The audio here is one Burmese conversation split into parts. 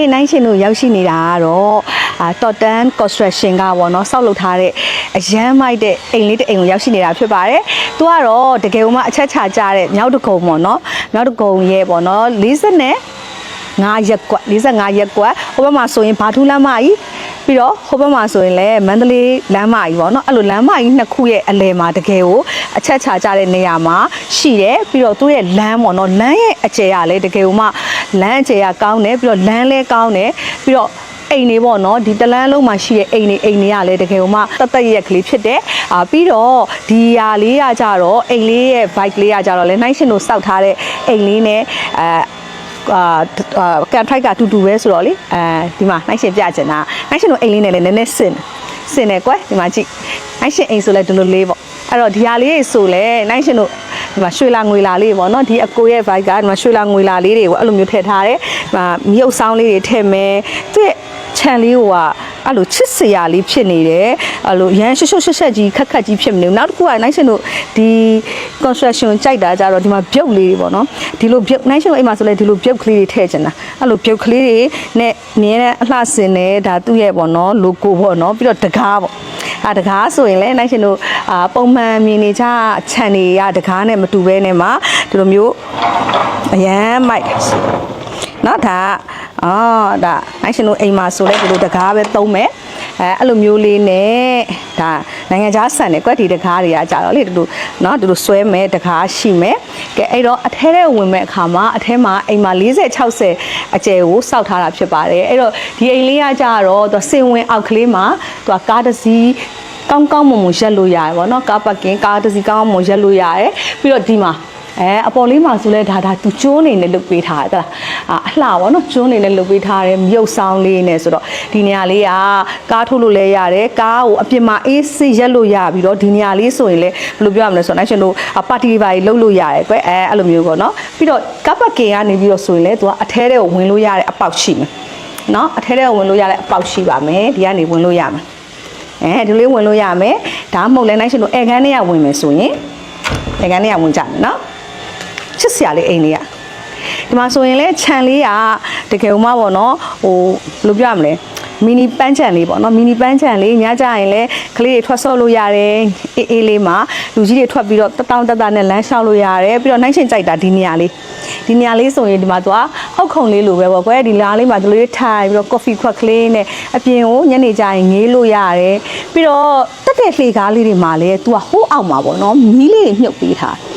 နေ့နိုင်ရှင်တို့ရောက်ရှိနေတာကတော့အာ Totten Construction ကပေါ့နော်စောက်လုပ်ထားတဲ့အရန်မိုက်တဲ့အိမ်လေးတစ်အိမ်ကိုရောက်ရှိနေတာဖြစ်ပါတယ်။သူကတော့တကယ်လို့မှအချက်ချကြတဲ့မြောက်တကုံပေါ့နော်။မြောက်တကုံရဲ့ပေါ့နော်40နဲ့5ရက်ကွက်45ရက်ကွက်ဟိုဘက်မှာဆိုရင်ဘာထူးလမ်းမကြီး ပြီးတော့ဟိုဘက်မှာဆိုရင်လည်းမန္တလေးလမ်းမကြီးပေါ့နော်အဲ့လိုလမ်းမကြီးနှစ်ခုရဲ့အလယ်မှာတကယ်ကိုအချက်ချကြတဲ့နေရာမှာရှိတယ်ပြီးတော့သူ့ရဲ့လမ်းပေါ့နော်လမ်းရဲ့အကျယ်ကလည်းတကယ်ကိုမှလမ်းအကျယ်ကကောင်းတယ်ပြီးတော့လမ်းလည်းကောင်းတယ်ပြီးတော့အိမ်တွေပေါ့နော်ဒီတလန်းလုံးမှာရှိတဲ့အိမ်တွေအိမ်တွေကလည်းတကယ်လို့မှတတ်တတ်ရက်ကလေးဖြစ်တယ်အာပြီးတော့ဒီဟာလေးကကြတော့အိမ်လေးရဲ့ vibe လေးကကြတော့လဲနိုင်ရှင်တို့စောက်ထားတဲ့အိမ်လေးနဲ့အဲ အာကန်ထိုက်ကတူတူပဲဆိုတော့လေအဲဒီမှာနိုင်ရှင်ပြချင်တာနိုင်ရှင်တို့အိမ်လေးနဲ့လည်းနည်းနည်းစင်စင်တယ်ကွယ်ဒီမှာကြည့်နိုင်ရှင်အိမ်ဆိုလဲဒီလိုလေးပေါ့အဲ့တော့ဒီဟာလေးဆိုလဲနိုင်ရှင်တို့ ဒီမှာရွှေလာငွေလာလေးပေါ့နော်ဒီအကိုရဲ့ vibe ကဒီမှာရွှေလာငွေလာလေးတွေကိုအဲ့လိုမျိုးထည့်ထားတယ်ဒီမှာမြုပ်ဆောင်လေးတွေထည့်မယ်သူ့ရဲ့ခြံလေးကအဲ့လိုချစ်စရာလေးဖြစ်နေတယ်အဲ့လိုရန်ရှုပ်ရှုပ်ရှက်ရှက်ကြီးခက်ခက်ကြီးဖြစ်မနေဘူးနောက်တစ်ခုကနိုင်ရှင်တို့ဒီ construction ကြိုက်တာကြတော့ဒီမှာပြုတ်လေးတွေပေါ့နော်ဒီလိုပြုတ်နိုင်ရှင်တို့အိမ်မှာဆိုလဲဒီလိုပြုတ်ကလေးတွေထည့်ချင်တာအဲ့လိုပြုတ်ကလေးတွေနဲ့မြဲတဲ့အလှဆင်တယ်ဒါသူ့ရဲ့ပေါ့နော် logo ပေါ့နော်ပြီးတော့တကားပေါ့ အာတကားဆိုရင်လည်းနိုင်ရှင်တို့အာပုံမှန်မြင်နေကြခြံတွေကတကားနဲ့မတူဘဲနဲ့မှာဒီလိုမျိုးအရန်မိုက်เนาะဒါအော်ဒါနိုင်ရှင်တို့အိမ်မှာဆိုလဲဒီလိုတကားပဲသုံးမယ် အဲအဲ့လိုမျိုးလေးနဲ့ဒါနိုင်ငံခြားဆန်တဲ့ကွက်တီတကားတွေကကြတော့လေတို့နော်တို့ဆွဲမဲ့တကားရှိမဲ့ကဲအဲ့တော့အထဲထဲဝင်မဲ့အခါမှာအထဲမှာအိမ်မှာ40 60အကျယ်ကိုစောက်ထားတာဖြစ်ပါတယ်အဲ့တော့ဒီအိမ်လေးကကြတော့သူစင်ဝင်အောက်ကလေးမှာသူကားတစ်စီးကောင်းကောင်းမွန်မွန်ရက်လို့ရတယ်ပေါ့နော်ကားပတ်ကင်ကားတစ်စီးကောင်းကောင်းမွန်ရက်လို့ရတယ်ပြီးတော့ဒီမှာ အဲအပေါ်လေးမှာဆိုလဲဒါဒါသူကျိုးနေနဲ့လုတ်ပေးထားတယ်အာအလှပါတော့ကျိုးနေနဲ့လုတ်ပေးထားတယ်မြုပ်ဆောင်လေးနဲ့ဆိုတော့ဒီနေရာလေးကကားထုတ်လို့လဲရတယ်ကားကိုအပြင်မှာအေးစစ်ရက်လို့ရပြီးတော့ဒီနေရာလေးဆိုရင်လဲဘယ်လိုပြောရမလဲဆိုတော့နိုင်ရှင်တို့ပါတီပါကြီးလုတ်လို့ရတယ်ကွအဲအဲ့လိုမျိုးပေါ့နော်ပြီးတော့ကားပါကင်ကနေပြီးတော့ဆိုရင်လဲသူကအထဲထဲကိုဝင်လို့ရတဲ့အပေါက်ရှိမယ်နော်အထဲထဲကိုဝင်လို့ရတဲ့အပေါက်ရှိပါမယ်ဒီကနေဝင်လို့ရမယ်အဲဒီလေးဝင်လို့ရမယ်ဒါမှမဟုတ်လဲနိုင်ရှင်တို့အဲခန်းထဲကဝင်မယ်ဆိုရင်အဲခန်းထဲကဝင်ကြမယ်နော် ချစ်စရာလေးအိမ်လေးอ่ะဒီမှာဆိုရင်လဲခြံလေးကတကယ်ဦးမပေါ့နော်ဟိုဘယ်လိုပြောရမလဲမီနီပန်းချန်လေးပေါ့နော်မီနီပန်းချန်လေးညကြရင်လဲကလေးတွေထွက်ဆော့လို့ရတယ်အေးအေးလေးမှာလူကြီးတွေထွက်ပြီးတော့တတောင်းတတနဲ့လမ်းလျှောက်လို့ရတယ်ပြီးတော့နိုင်ရှင်ကြိုက်တာဒီနေရာလေးဒီနေရာလေးဆိုရင်ဒီမှာသူကအောက်ခုံလေးလိုပဲပေါ့ကွယ်ဒီလားလေးမှာဒီလိုလေးထိုင်ပြီးတော့ကော်ဖီခွက်ကလေးနဲ့အပြင်ကိုညနေကျရင်ငေးလို့ရတယ်ပြီးတော့တက်တဲ့လှေကားလေးတွေမှာလဲသူကဟိုးအောင်မှာပေါ့နော်မီးလေးတွေမြုပ်ပေးထားတယ်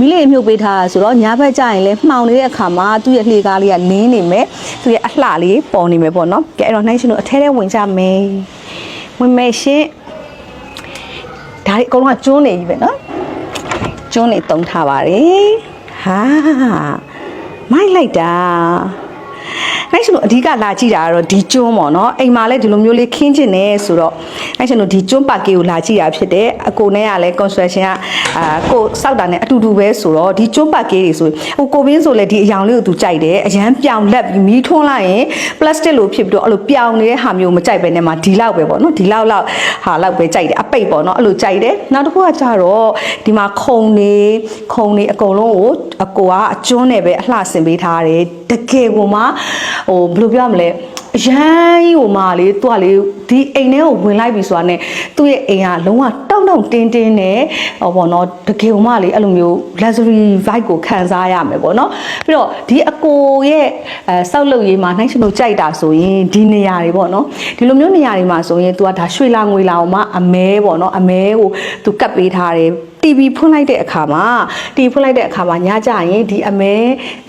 မီးလေးမြုပ်ပေးထားတာဆိုတော့ညာဘက်ကျရင်လည်းမှောင်နေတဲ့အခါမှာသူ့ရဲ့လှေကားလေးကလင်းနေမယ်သူ့ရဲ့အလှလေးပေါ်နေမယ်ပေါ့နော်ကဲအဲ့တော့နှိုင်းရှင်တို့အထဲထဲဝင်ကြမယ်ဝင်မယ်ရှင်ဒါတွေအကုန်လုံးကကျွန်းနေပြီပဲနော်ကျွန်းနေတုံးထားပါတယ်ဟာမိုက်လိုက်တာ နိုင်ရှင်တို့အဓိကလာကြည့်တာကတော့ဒီကျွန်းပေါ့နော်အိမ်မှာလည်းဒီလိုမျိုးလေးခင်းကျင်နေဆိုတော့နိုင်ရှင်တို့ဒီကျွန်းပါကေကိုလာကြည့်တာဖြစ်တယ်အကိုနဲ့ကလည်း construction ကအာကိုစောက်တာနဲ့အတူတူပဲဆိုတော့ဒီကျွန်းပါကေတွေဆိုဟိုကိုဘင်းဆိုလည်းဒီအယောင်လေးကိုသူကြိုက်တယ်အရန်ပြောင်လက်ပြီးမီးထွန်းလိုက်ရင် plastic လိုဖြစ်ပြီးတော့အဲ့လိုပြောင်နေတဲ့ဟာမျိုးမကြိုက်ပဲနဲ့မှာဒီလောက်ပဲပေါ့နော်ဒီလောက်လောက်ဟာလောက်ပဲကြိုက်တယ်အပိတ်ပေါ့နော်အဲ့လိုကြိုက်တယ်နောက်တစ်ခုကကြတော့ဒီမှာခုံနေခုံနေအကုန်လုံးကိုအကိုကအကျွန်းနဲ့ပဲအလှဆင်ပေးထားတယ်တကယ်ကိုမှဟိုဘယ်လိုပြောရမလဲအရန်ကြီးဟိုမှာလေသူကလေဒီအိမ်ထဲကိုဝင်လိုက်ပြီဆိုတာနဲ့သူ့ရဲ့အိမ်ကလုံးဝတောက်တောက်တင်းတင်းနဲ့ဟောပေါ့နော်တကယ်ဟိုမှာလေအဲ့လိုမျိုး luxury vibe ကိုခံစားရမယ်ပေါ့နော်ပြီးတော့ဒီအကိုရဲ့အဲစောက်လုပ်ရေးမှာနှိုင်းရှင်တို့ကြိုက်တာဆိုရင်ဒီနေရာတွေပေါ့နော်ဒီလိုမျိုးနေရာတွေမှာဆိုရင် तू ကဒါရွှေလာငွေလာအောင်မှအမဲပေါ့နော်အမဲကို तू ကတ်ပေးထားတယ် TV ဖွင့်လိုက်တဲ့အခါမှာ TV ဖွင့်လိုက်တဲ့အခါမှာညကြရင်ဒီအမဲ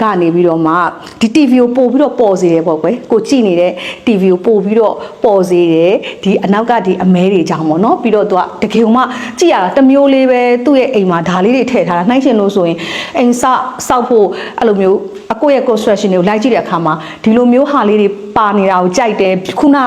ကနေပြီးတော့မှဒီ TV ကိုပို့ပြီးတော့ပေါ်စေတယ်ပေါ့ကွယ်ကိုကြည့်နေတဲ့ TV ကိုပို့ပြီးတော့ပေါ်စေတယ်ဒီအနောက်ကဒီအမဲတွေကြောင့်ပေါ့နော်ပြီးတော့သူကတကယ်မှကြည့်ရတာတစ်မျိုးလေးပဲသူ့ရဲ့အိမ်မှာဒါလေးတွေထည့်ထားတာနှိုင်းရှင်လို့ဆိုရင်အိမ်ဆောက်ဆောက်ဖို့အဲ့လိုမျိုး အကိုရဲ့ construction တွေကိုလိုက်ကြည့်တဲ့အခါမှာဒီလိုမျိုးဟာလေးတွေပါနေတာကိုကြိုက်တယ်ခုန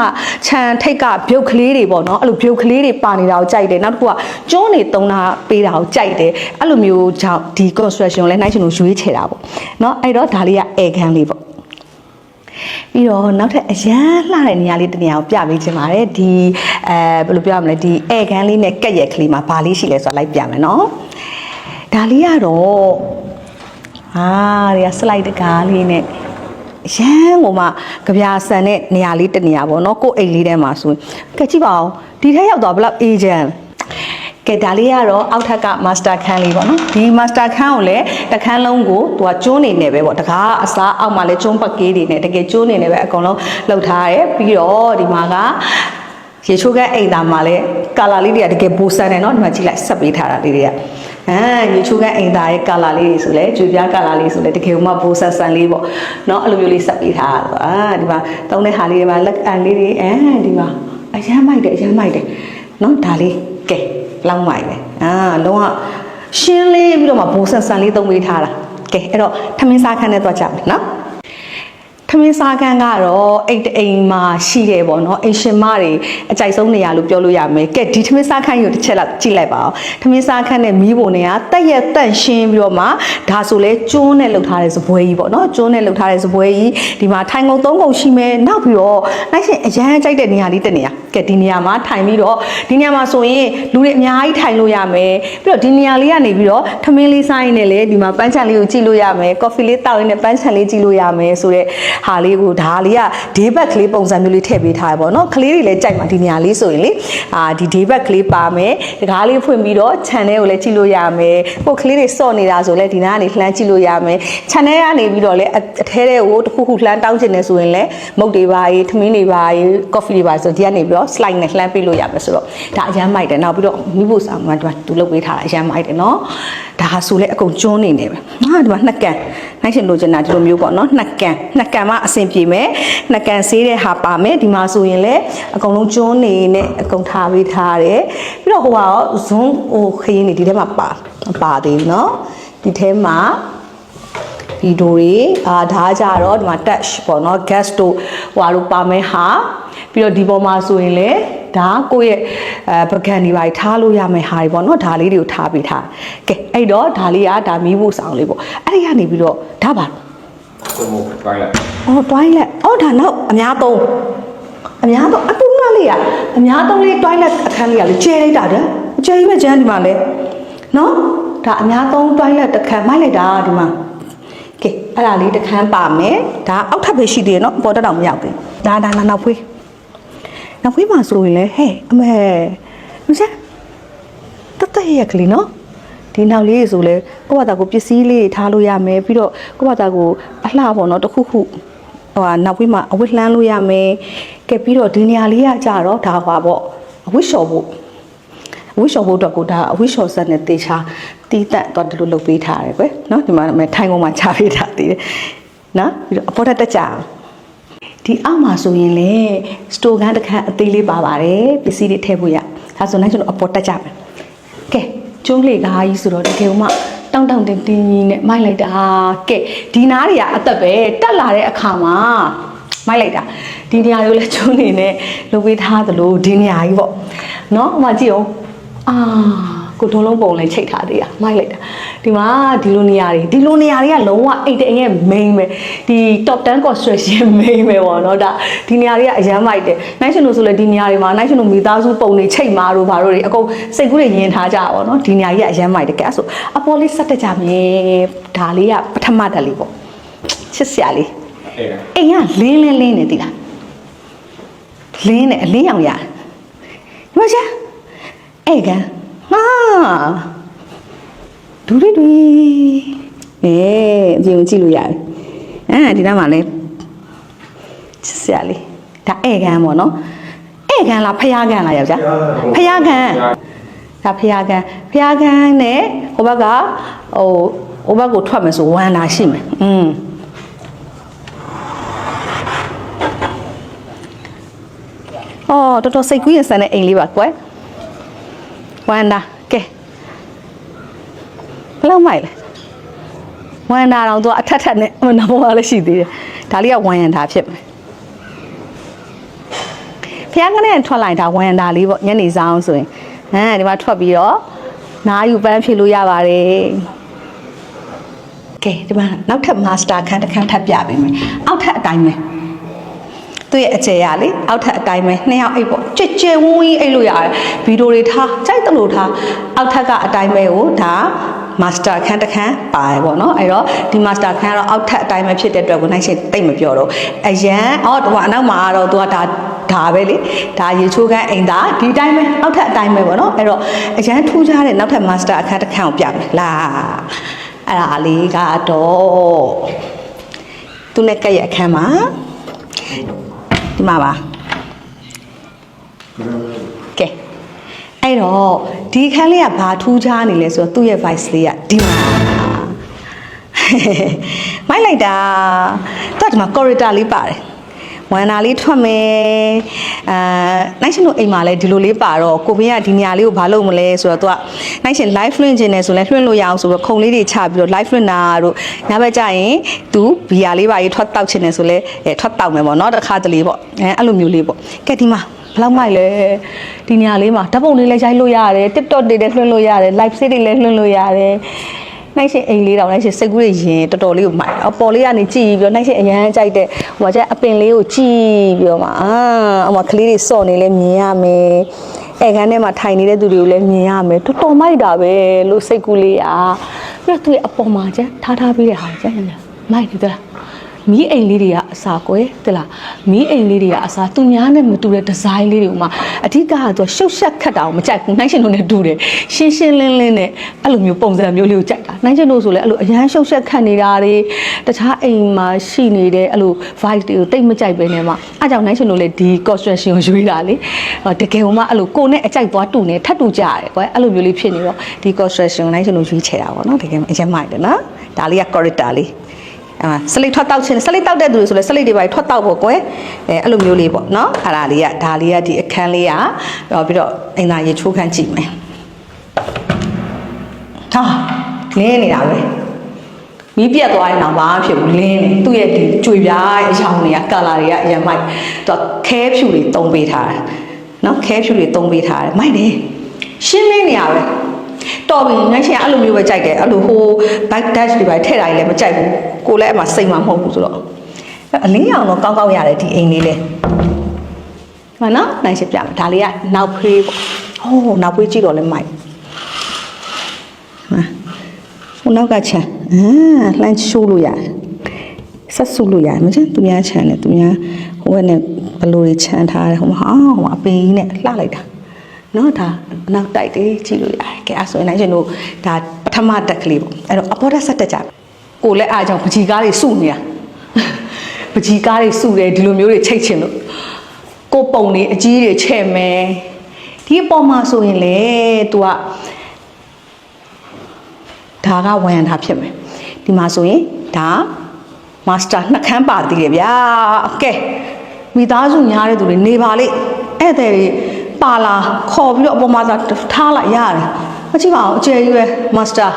ခြံထိတ်ကပြုတ်ကလေးတွေပေါ့နော်အဲ့လိုပြုတ်ကလေးတွေပါနေတာကိုကြိုက်တယ်နောက်တစ်ခုကကျွန်းနေတုံးတာပေးတာကိုကြိုက်တယ်အဲ့လိုမျိုးကြောင့်ဒီ construction ကိုလည်းနှိုင်းရှင်လို့ရွေးချယ်တာပေါ့နော်အဲ့တော့ဒါလေးကအဲခန်းလေးပေါ့ပြီးတော့နောက်ထပ်အရန်လှတဲ့နေရာလေးတစ်နေရာကိုပြပေးခြင်းပါတယ်ဒီအဲဘယ်လိုပြောရမလဲဒီအဲခန်းလေးနဲ့ကက်ရက်ကလေးမှာဘာလေးရှိလဲဆိုတာလိုက်ပြမယ်နော်ဒါလေးကတော့ အာဒီက slide တကားလေးနဲ့ရန်ကိုမှကြပြာဆန်တဲ့နေရာလေးတစ်နေရာပေါ့နော်ကိုယ့်အိမ်လေးထဲမှာဆိုရင်ကဲကြည့်ပါဦးဒီထက်ရောက်သွားဘယ်လောက်အေဂျင့်ကဲဒါလေးကတော့အောက်ထက်က master ခန်းလေးပေါ့နော်ဒီ master ခန်းကိုလည်းတစ်ခန်းလုံးကိုသူကကျွန်းနေနေပဲပေါ့တကားအစားအောက်မှာလည်းကျွန်းပတ်ကေးတွေနဲ့တကယ်ကျွန်းနေနေပဲအကုန်လုံးလှုပ်ထားရတယ်ပြီးတော့ဒီမှာကရေချိုးကန်းအိမ်သားမှာလည်းကာလာလေးတွေကတကယ်ပိုဆန်တယ်နော်ဒီမှာကြည့်လိုက်ဆက်ပေးထားတာလေးတွေက အာရေချိုးကန်းအိမ်သားရဲ့ကာလာလေးတွေဆိုလဲကျွေပြားကာလာလေးဆိုလဲတကယ်မှပိုဆန်ဆန်လေးပေါ့နော်အဲ့လိုမျိုးလေးဆက်ပေးထားတာအာဒီမှာသုံးတဲ့ဟာလေးတွေမှာလက်အန်လေးတွေအဲဒီမှာအရမ်းမိုက်တယ်အရမ်းမိုက်တယ်နော်ဒါလေးကဲလောက်မိုက်တယ်အာလုံးဝရှင်းလေးပြီးတော့မှပိုဆန်ဆန်လေးသုံးပေးထားတာကဲအဲ့တော့ထမင်းစားခန်းနဲ့တွားကြမယ်နော် ထမင်းစားခန်းကတော့အိတ်တအိမ်မှာရှိတယ်ပေါ့နော်အိမ်ရှင်မတွေအကြိုက်ဆုံးနေရာလို့ပြောလို့ရမယ်ကဲဒီထမင်းစားခန်းကိုတစ်ချက်လောက်ကြည့်လိုက်ပါအောင်ထမင်းစားခန်းနဲ့မီးပုံတွေကတက်ရက်တန့်ရှင်းပြီးတော့မှဒါဆိုလဲကျွန်းနဲ့လှုပ်ထားတဲ့စပွဲကြီးပေါ့နော်ကျွန်းနဲ့လှုပ်ထားတဲ့စပွဲကြီးဒီမှာထိုင်ကုန်သုံးကုန်ရှိမယ်နောက်ပြီးတော့လိုက်ရှင်အရန်ကြိုက်တဲ့နေရာလေးတစ်နေရာကဲဒီနေရာမှာထိုင်ပြီးတော့ဒီနေရာမှာဆိုရင်လူတွေအများကြီးထိုင်လို့ရမယ်ပြီးတော့ဒီနေရာလေးကနေပြီးတော့ထမင်းလေးစားရင်းနဲ့လေဒီမှာပန်းချန်လေးကိုကြည့်လို့ရမယ်ကော်ဖီလေးတောက်ရင်းနဲ့ပန်းချန်လေးကြည့်လို့ရမယ်ဆိုတော့ဟာလေးကိုဒါလေးကဒေးဘက်ကလေးပုံစံမျိုးလေးထည့်ပေးထားရပေါ့နော်ကလေးတွေလည်းကြိုက်မှာဒီနေရာလေးဆိုရင်လေအာဒီဒေးဘက်ကလေးပါမယ်တကားလေးဖွင့်ပြီးတော့ channel ကိုလည်းကြည့်လို့ရမယ်ကိုကလေးတွေစော့နေတာဆိုလည်းဒီနားကနေလှမ်းကြည့်လို့ရမယ် channel ကနေပြီးတော့လည်းအအထဲတဲ့ကိုတစ်ခုခုလှမ်းတောင်းချင်နေဆိုရင်လည်းမုတ်တွေပါရေးထမင်းတွေပါရေး coffee တွေပါဆိုဒီကနေပြီးတော့ slide နဲ့လှမ်းပေးလို့ရမယ်ဆိုတော့ဒါအရန်မိုက်တယ်နောက်ပြီးတော့မိဖို့ဆောင်မှာဒီမှာသူလုပ်ပေးထားတာအရန်မိုက်တယ်နော်ဒါဆိုလည်းအကုန်ကျွန်းနေနေပဲဟာဒီမှာနှစ်ကန်နိုင်ရှင်လိုချင်တာဒီလိုမျိုးပေါ့နော်နှစ်ကန်နှစ်ကန်မှအဆင်ပြေမယ်နှစ်ကန်ဆေးတဲ့ဟာပါမယ်ဒီမှာဆိုရင်လည်းအကုန်လုံးကျွန်းနေနဲ့အကုန်ထားပေးထားတယ်ပြီးတော့ဟိုကရောဇွန်းဟိုခရင်နေဒီထဲမှာပါမပါသေးဘူးနော်ဒီထဲမှာဗီဒီယိုတွေအာဒါကြတော့ဒီမှာ touch ပေါ့နော် gas တို့ဟွာလို့ပါမယ်ဟာပြီးတော့ဒီပေါ်မှာဆိုရင်လေ ဒါကိုယ့်ရဲ့အဲပကံတွေပါထားလို့ရမယ်ဟာတွေပေါ့နော်ဒါလေးတွေကိုထားပြီးထားကဲအဲ့တော့ဒါလေးကဒါမီးဖို့ဆောင်လေးပေါ့အဲ့ဒီကနေပြီးတော့ဒါပါကိုမို့ပိုင်းလိုက်အော် toilet အော်ဒါနောက်အများသုံးအများသုံးအတူမလေးอ่ะအများသုံးလေး toilet အခန်းလေးကလေကျဲလိုက်တာတဲ့အကျဲကြီးပဲကျန်းဒီမှာလဲနော်ဒါအများသုံး toilet တစ်ခန်းမိုက်လိုက်တာဒီမှာကဲအဲ့ဒါလေးတစ်ခန်းပါမယ်ဒါအောက်ထပ်ပဲရှိသေးတယ်နော်ပေါ်တက်တော့မရောက်သေးဘူးဒါဒါနောက်နောက်ဖွေး နောက်ဖွေးမှာဆိုရင်လေဟဲ့အမေမစတတ်တဲ့ရက်ကလေးနော်ဒီနောက်လေးဆိုလဲကိုယ့်ဘာသာကိုပစ္စည်းလေးထားလို့ရမယ်ပြီးတော့ကိုယ့်ဘာသာကိုအလှပေါ့နော်တစ်ခုခုဟိုဟာနောက်ပြီးမှအဝတ်လှမ်းလို့ရမယ်ကဲပြီးတော့ဒီနေရာလေးကကြတော့ဒါပါပေါ့အဝတ်လျှော်ဖို့အဝတ်လျှော်ဖို့အတွက်ကိုဒါအဝတ်လျှော်ဆက်နဲ့တေချာတီးတက်တော့ဒီလိုလုပ်ပေးထားတယ်ကွယ်နော်ဒီမှာမယ်ထိုင်ကုန်မှာချပေးထားသေးတယ်နော်ပြီးတော့အပေါ်တက်တက်ကြအောင် ဒီအောက်မှာဆိုရင်လေစတိုကန်းတစ်ခန်းအသေးလေးပါပါတယ်ပစ္စည်းတွေထည့်ဖို့ရဒါဆိုနိုင်ကျွန်တော်အပေါ်တက်ကြမယ်ကဲကျုံးလေကားကြီးဆိုတော့တကယ်မှတောင်းတောင်းတင်းတင်းကြီးနဲ့မိုက်လိုက်တာကဲဒီနားတွေကအသက်ပဲတက်လာတဲ့အခါမှာမိုက်လိုက်တာဒီနေရာတွေကိုလည်းကျုံးနေနဲ့လုပ်ပေးထားသလိုဒီနေရာကြီးပေါ့နော်ဟိုမှာကြည့်အောင်အာ ကိုထုံးလုံးပုံလည်းချိတ်ထားသေးတာမိုက်လိုက်တာဒီမှာဒီလိုနေရာတွေဒီလိုနေရာတွေကလုံးဝအိတ်တအိမ်ရဲ့ main ပဲဒီ top 10 construction main ပဲပေါ့နော်ဒါဒီနေရာတွေကအရန်မိုက်တယ်နိုင်ရှင်တို့ဆိုလည်းဒီနေရာတွေမှာနိုင်ရှင်တို့မိသားစုပုံတွေချိတ်မာတို့ဘာတို့တွေအကုန်စိတ်ကူးတွေယင်ထားကြပါတော့နော်ဒီနေရာကြီးကအရန်မိုက်တယ်ကဲအဲ့ဆိုအပေါ်လေးဆက်တက်ကြမယ်ဒါလေးကပထမတက်လေးပေါ့ချစ်စရာလေးအဲ့ဒါအိမ်ကလင်းလင်းလင်းနေတိလားလင်းနေအလင်းရောင်ရတယ်ဒီမှာရှာအဲ့ကန် ဟာဒူရီဒူရီအေးအပြင်ကိုကြည့်လို့ရတယ်အဲဒီနားမှာလဲချစ်စရာလေးဒါအဲ့ကန်ပေါ့နော်အဲ့ကန်လားဖျားကန်လားယောက်ျားဖျားကန်ဒါဖျားကန်ဖျားကန်နဲ့ဟိုဘက်ကဟိုဟိုဘက်ကိုထွက်မယ်ဆိုဝမ်းလာရှိမယ်อืมအော်တော်တော်စိတ်ကူးရင်ဆန်တဲ့အိမ်လေးပါကွယ် ဝမ်ဒါကဲဘယ်လောက်မိုက်လဲဝမ်ဒါတော့သူကအထက်ထက်နဲ့အမနာပေါ်လည်းရှိသေးတယ်ဒါလေးကဝမ်ရန်ဒါဖြစ်မယ်ဖျားကနေထွက်လိုက်တာဝမ်ဒါလေးပေါ့ညနေဆောင်ဆိုရင်ဟမ်ဒီမှာထွက်ပြီးတော့နားယူပန်းဖြေလို့ရပါတယ်ကဲဒီမှာနောက်ထပ်မာစတာခန်းတစ်ခန်းထပ်ပြပေးမယ်အောက်ထပ်အတိုင်းပဲ သူ့ရဲ့အခြေရလေအောက်ထပ်အတိုင်းပဲနှစ်ယောက်အိတ်ပေါ့ကြွကြွဝန်းကြီးအိတ်လို့ရတယ်ဗီဒီယိုတွေထားကြိုက်တယ်လို့ထားအောက်ထပ်ကအတိုင်းပဲကိုဒါမာစတာအခန်းတစ်ခန်းပါတယ်ပေါ့နော်အဲ့တော့ဒီမာစတာအခန်းကတော့အောက်ထပ်အတိုင်းပဲဖြစ်တဲ့အတွက်ကိုနိုင်ရှင်တိတ်မပြောတော့အရန်အော်ဟိုအနောက်မှာကတော့သူကဒါဒါပဲလေဒါရေချိုးခန်းအိမ်သားဒီအတိုင်းပဲအောက်ထပ်အတိုင်းပဲပေါ့နော်အဲ့တော့အရန်ထူးခြားတဲ့နောက်ထပ်မာစတာအခန်းတစ်ခန်းကိုပြမယ်လာအဲ့ဒါလေးကတော့သူနဲ့ကက်ရအခန်းမှာ ဒီမှာပါကဲအဲ့တော့ဒီအခန်းလေးကဘာထူးခြားနေလဲဆိုတော့သူ့ရဲ့ vice လေးကဒီမှာမိုက်လိုက်တာသူကဒီမှာ corridor လေးပါတယ် ဝန္နာလေးထွက်မယ်အာနိုင်ရှင်တို့အိမ်မှာလည်းဒီလိုလေးပါတော့ကိုမင်းကဒီနေရာလေးကိုဘာလုပ်မလဲဆိုတော့သူကနိုင်ရှင် live လွှင့်ခြင်းနဲ့ဆိုလဲလွှင့်လို့ရအောင်ဆိုတော့ခုံလေးတွေချပြီးတော့ live လွှင့်တာတို့ညဘက်ကျရင်သူဘီယာလေးပါရေးထွက်တောက်ခြင်းနဲ့ဆိုလဲအဲထွက်တောက်မယ်ပေါ့နော်တစ်ခါတလေပေါ့အဲအဲ့လိုမျိုးလေးပေါ့ကဲဒီမှာဘယ်လောက်မိုက်လဲဒီနေရာလေးမှာဓာတ်ပုံလေးလည်းရိုက်လို့ရတယ် TikTok တွေလည်းလွှင့်လို့ရတယ် live တွေလည်းလွှင့်လို့ရတယ် နိုင်ရှင်အိမ်လေးတောင်နိုင်ရှင်စိတ်ကူးရရင်တော်တော်လေးကိုမိုက်အပေါ်လေးကနေကြည့်ပြီးတော့နိုင်ရှင်အရန်ကြိုက်တဲ့ဟိုကကျအပင်လေးကိုကြည့်ပြီးတော့မှအာအမကလေးတွေစော့နေလဲမြင်ရမယ်အဲခန်းထဲမှာထိုင်နေတဲ့သူတွေကိုလည်းမြင်ရမယ်တော်တော်မိုက်တာပဲလို့စိတ်ကူးလေးอ่ะပြီးတော့သူရဲ့အပေါ်မှာကျထားထားပြီးတဲ့ဟာကျညမိုက်တယ်သလား မီးအိမ်လေးတွေကအစားကွယ်တလားမီးအိမ်လေးတွေကအစားသူများနဲ့မတူတဲ့ဒီဇိုင်းလေးတွေကိုမှအဓိကကသူရှုပ်ရှက်ခတ်တာကိုမကြိုက်ဘူးနိုင်ရှင်တို့နဲ့တူတယ်ရှင်းရှင်းလင်းလင်းနဲ့အဲ့လိုမျိုးပုံစံမျိုးလေးကိုကြိုက်တာနိုင်ရှင်တို့ဆိုလည်းအဲ့လိုအရန်ရှုပ်ရှက်ခတ်နေတာတွေတခြားအိမ်မှာရှိနေတဲ့အဲ့လို vibe တွေကိုတိတ်မကြိုက်ပဲနဲ့မှအားကြောင့်နိုင်ရှင်တို့လည်းဒီ construction ကိုရွေးတာလေဟောတကယ်လို့မှအဲ့လိုကိုယ်နဲ့အကြိုက်သွားတူနေထပ်တူကြရတယ်ကွယ်အဲ့လိုမျိုးလေးဖြစ်နေတော့ဒီ construction ကိုနိုင်ရှင်တို့ရွေးချယ်တာပေါ့နော်တကယ်အရင်မိုက်တယ်နော်ဒါလေးက corridor လေး အာစလိတ်ထွက်တောက်ခြင်းစလိတ်တောက်တဲ့သူတွေဆိုလဲစလိတ်တွေပါထွက်တောက်ဖို့ကွယ်အဲအဲ့လိုမျိုးလေးပေါ့နော်အဲ့ဒါလေးကဒါလေးကဒီအခန်းလေးကတော့ပြီးတော့အိမ်သာရေချိုးခန်းကြည့်မယ်ဟာလင်းနေတာပဲမီးပြတ်သွားရင်တော့ဘာမှဖြစ်ဘူးလင်းနေသူ့ရဲ့ဒီကြွေပြားရဲ့အရောင်တွေကကာလာတွေကအရင်မိုက်သူခဲဖြူတွေတုံးပေးထားတယ်နော်ခဲဖြူတွေတုံးပေးထားတယ်မိုက်တယ်ရှင်းလင်းနေရပဲ တော်ပြီငါရှင်အဲ့လိုမျိုးပဲကြိုက်တယ်အဲ့လိုဟို back dash တွေပဲထည့်တာကြီးလည်းမကြိုက်ဘူးကိုလည်းအဲ့မှာစိတ်မှမဟုတ်ဘူးဆိုတော့အလင်းရောင်တော့ကောင်းကောင်းရတယ်ဒီအိမ်လေးလေမှန်နော်နိုင်ရှင်ပြမယ်ဒါလေးကနောက်ဖေးပေါ့ဟိုးနောက်ဖေးကြည့်တော့လည်းမိုက်ဟာဟိုနောက်ကချမ်းအာလှမ်းရှိုးလို့ရတယ်ဆက်စုလို့ရတယ်မချမ်းသူများချမ်းတယ်သူများဟိုကနဲ့ဘလို့တွေချမ်းထားတယ်ဟိုမှာဟာဟိုအပင်ကြီးနဲ့လှလိုက်တာ နော်ဒါနောက်တိုက်တွေကြည့်လို့ရတယ်ကဲအဲ့ဆိုရင်လည်းကျွန်တော်ဒါပထမတက်ကလေးပေါ့အဲ့တော့အပေါ်တက်ဆက်တက်ကြကိုလည်းအားကြောင့်ပကြီးကားတွေစုနေတာပကြီးကားတွေစုတယ်ဒီလိုမျိုးတွေချိတ်ချင်လို့ကိုပုံတွေအကြီးတွေချဲ့မယ်ဒီအပေါ်မှာဆိုရင်လေ तू ကဒါကဝမ်ထားဖြစ်မယ်ဒီမှာဆိုရင်ဒါမာစတာနှစ်ခမ်းပါသေးတယ်ဗျာကဲမိသားစုများတဲ့သူတွေနေပါလေဧည့်သည်တွေ ပါလာခေါ်ပြီးတော့အပေါ်မှာသာထားလိုက်ရတယ်မကြည့်ပါဘူးအကျယ်ကြီးပဲမာစတာ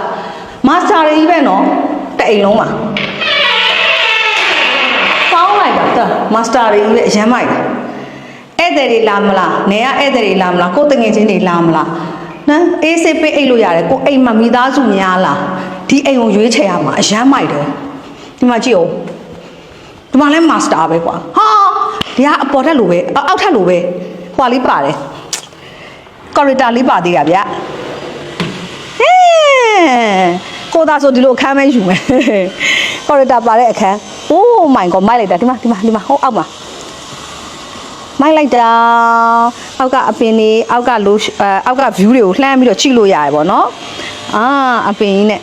မာစတာတွေကြီးပဲနော်တစ်အိမ်လုံးမှာကောင်းလိုက်တာတဲ့မာစတာတွေကြီးပဲအရမ်းမိုက်တယ်ဧည့်သည်တွေလာမလားနေရဧည့်သည်တွေလာမလားကိုယ်တငယ်ချင်းတွေလာမလားနော်အေးစေးပေးအိတ်လို့ရတယ်ကိုအိမ်မှာမိသားစုများလားဒီအိမ်ကိုရွေးချယ်ရမှာအရမ်းမိုက်တယ်ဒီမှာကြည့်အောင်ဒီမှာလဲမာစတာပဲကွာဟာဒီကအပေါ်ထက်လိုပဲအောက်ထက်လိုပဲဟွာလေးပါတယ် ကော်ရီတာလေးပါသေးတာဗျဟဲကိုသားဆိုဒီလိုအခန်းမဲယူမယ်ကော်ရီတာပါတဲ့အခန်းအိုးမိုင်ကောမိုက်လိုက်တာဒီမှာဒီမှာဒီမှာဟိုအောက်မှာမိုက်လိုက်တာအောက်ကအပင်တွေအောက်ကလိုအဲအောက်က view တွေကိုလှမ်းပြီးတော့ကြည့်လို့ရတယ်ပေါ့နော်အာအပင်ကြီးနဲ့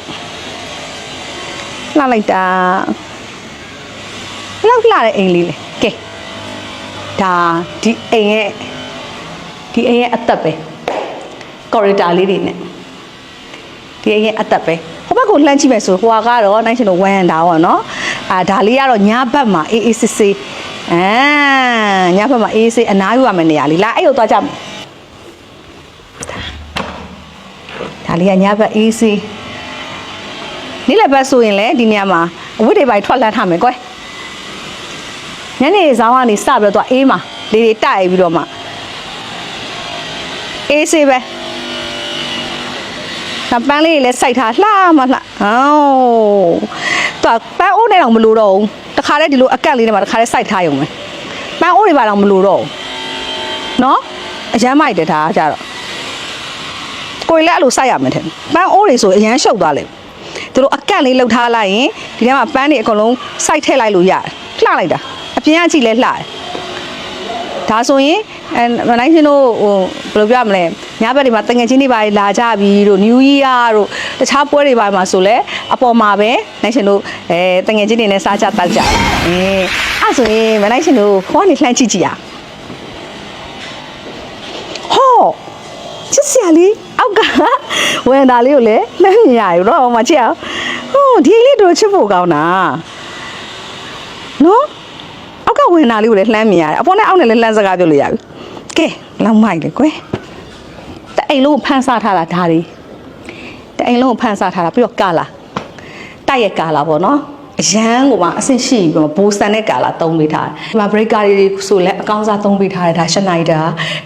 လှလိုက်တာဘယ်လောက်လှတဲ့အိမ်လေးလဲကဲဒါဒီအိမ်ရဲ့ဒီအိမ်ရဲ့အသက်ပဲ corridor လေးတွေနဲ့ဒီအိမ်ရဲ့အသက်ပဲဟိုဘက်ကိုလှမ်းကြည့်မယ်ဆိုဟိုကတော့နိုင်ရှင်တို့ဝမ်းတာပေါ့နော်အာဒါလေးကတော့ညာဘက်မှာအေးအေးဆေးဆေးအာညာဘက်မှာအေးအေးဆေးအနားယူရမယ့်နေရာလေးလာအဲ့ကိုသွားကြမယ်ဒါလေးကညာဘက်အေးဆေးနေ့လည်းဘက်ဆိုရင်လည်းဒီနေရာမှာအဝတ်တွေပိုင်ထွက်လန်းထားမယ်ကွယ်ညနေစောင်းကနေစပြီးတော့သွားအေးမှာလေတွေတိုက်ပြီးတော့မှအေးဆေးပဲ။ ပန်းလေးတွေလည်းစိုက်ထားလှမလှ။ဟော။သူကပန်းအိုးနဲ့တော့မလို့တော့ဘူး။တခါတည်းဒီလိုအကက်လေးနဲ့မှတခါတည်းစိုက်ထားရုံပဲ။ပန်းအိုးတွေပါတော့မလို့တော့ဘူး။နော်။အရမ်းမိုက်တယ်ဒါကကြတော့။ကိုကိုယ်လည်းအဲ့လိုစိုက်ရမယ်တဲ့ပန်းအိုးတွေဆိုအရန်ရှုပ်သွားလိမ့်သူတို့အကန့်လေးလှုပ်ထားလိုက်ရင်ဒီထဲမှာပန်းတွေအကုန်လုံးစိုက်ထည့်လိုက်လို့ရတယ်လှလိုက်တာအပြင်ကကြည့်လဲလှတယ်ဒါဆိုရင်အဲမနိုင်ရှင်တို့ဟိုဘယ်လိုပြောရမလဲ ညဘက်တွေမှာတငယ်ချင်းတွေပါလာကြပြီတို့ New Year တို့တခြားပွဲတွေပါမှာဆိုလဲအပေါ်မှာပဲနိုင်ရှင်တို့အဲတငယ်ချင်းတွေနဲ့စားကြတောက်ကြအဲအဲ့ဆိုရင်မနိုင်ရှင်တို့ဟောနေလှမ်းကြည့်ကြည့်ရဟောချစ်စရာလေးအောက်ကဝင်တာလေးကိုလည်းလှမ်းမြင်ရယူတော့မချစ်အောင်ဟိုဒီလေးတို့ချစ်ဖို့ကောင်းတာနော်အောက်ကဝင်တာလေးကိုလည်းလှမ်းမြင်ရတယ်အပေါ်နဲ့အောက်နဲ့လည်းလှမ်းစကားပြောလို့ရပြီကဲလောက်မိုက်လေကွယ်တ အိမ်လုံးကိုဖန်ဆထားတာဒါတွေတအိမ်လုံးကိုဖန်ဆထားတာပြီးတော့ကာလာတိုက်ရဲ့ကာလာပေါ့နော်အရန်ကိုမှအဆင့်ရှိပြီးတော့ဘိုးစံတဲ့ကာလာသုံးပေးထားတယ်ဒီမှာ breaker တွေဆိုလည်းအကောင်းစားသုံးပေးထားတယ်ဒါရှနိုင်တာ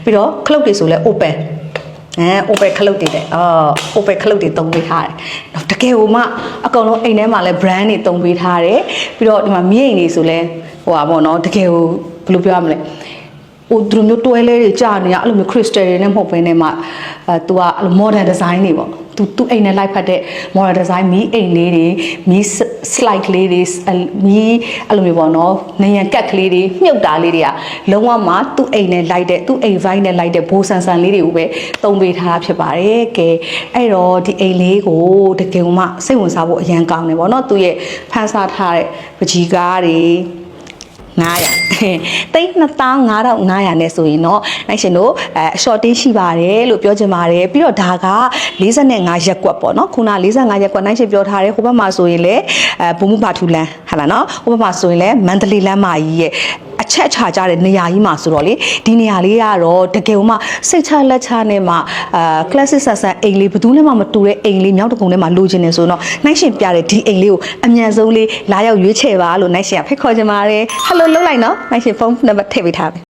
ပြီးတော့ club တွေဆိုလည်း open အဲ open ခလုတ်တွေတဲ့အော် open ခလုတ်တွေတုံးပေးထားတယ်။တော့တကယ်ဟိုမှအကောင်လုံးအိမ်ထဲမှာလဲ brand တွေတုံးပေးထားတယ်။ပြီးတော့ဒီမှာမြေအိမ်တွေဆိုလဲဟိုပါပေါ့နော်တကယ်ဟိုဘယ်လိုပြောရမလဲ။ ဟိုဒီလိုမျိုးတွဲလဲတွေကြာနေရအဲ့လိုမျိုး crystal တွေနဲ့မဟုတ်ဘဲနဲ့မှအဲ तू ကအဲ့လို modern design တွေပေါ့ तू သူ့အိမ်နဲ့လိုက်ဖက်တဲ့ modern design မီးအိမ်လေးတွေမီး slide လေးတွေမီးအဲ့လိုမျိုးပေါ့နော်နယံကက်ကလေးတွေမြုပ်တာလေးတွေကလုံးဝမှသူ့အိမ်နဲ့လိုက်တဲ့သူ့အိမ် vibe နဲ့လိုက်တဲ့ဘိုးဆန်ဆန်လေးတွေကိုပဲသုံးပေးထားဖြစ်ပါတယ်ကဲအဲ့တော့ဒီအိမ်လေးကိုတကယ်မှစိတ်ဝင်စားဖို့အရန်ကောင်းတယ်ပေါ့နော်သူ့ရဲ့ဖန်ဆာထားတဲ့ပကြီးကားတွေ 900တိတ်2500နဲ့ဆိုရင်တော့နိုင်ရှင်တို့အဲအ short တင်းရှိပါတယ်လို့ပြောချင်ပါတယ်ပြီးတော့ဒါက45ရက်ကွက်ပေါ့နော်ခုန45ရက်ကွက်နိုင်ရှင်ပြောထားတယ်ဟိုဘက်မှာဆိုရင်လည်းအဲဘုံမှုပါထူလန်း ဟာလားနော်ဟိုဘက်မှာဆိုရင်လည်းမန္တလေးလမ်းမကြီးရဲ့အချက်ချကြတဲ့နေရာကြီးမှာဆိုတော့လေဒီနေရာလေးကတော့တကယ်မှစိတ်ချလက်ချနဲ့မှအာ classic ဆန်ဆန်အိမ်လေးဘယ်သူမှမတူတဲ့အိမ်လေးမြောက်တကုံထဲမှာလိုချင်နေဆိုတော့နိုင်ရှင်ပြတဲ့ဒီအိမ်လေးကိုအမြန်ဆုံးလေးလာရောက်ရွေးချယ်ပါလို့နိုင်ရှင်ကဖိတ်ခေါ်ချင်ပါတယ်ဟယ်လိုလုပ်လိုက်နော်နိုင်ရှင်ဖုန်းနံပါတ်ထည့်ပေးထားပြီ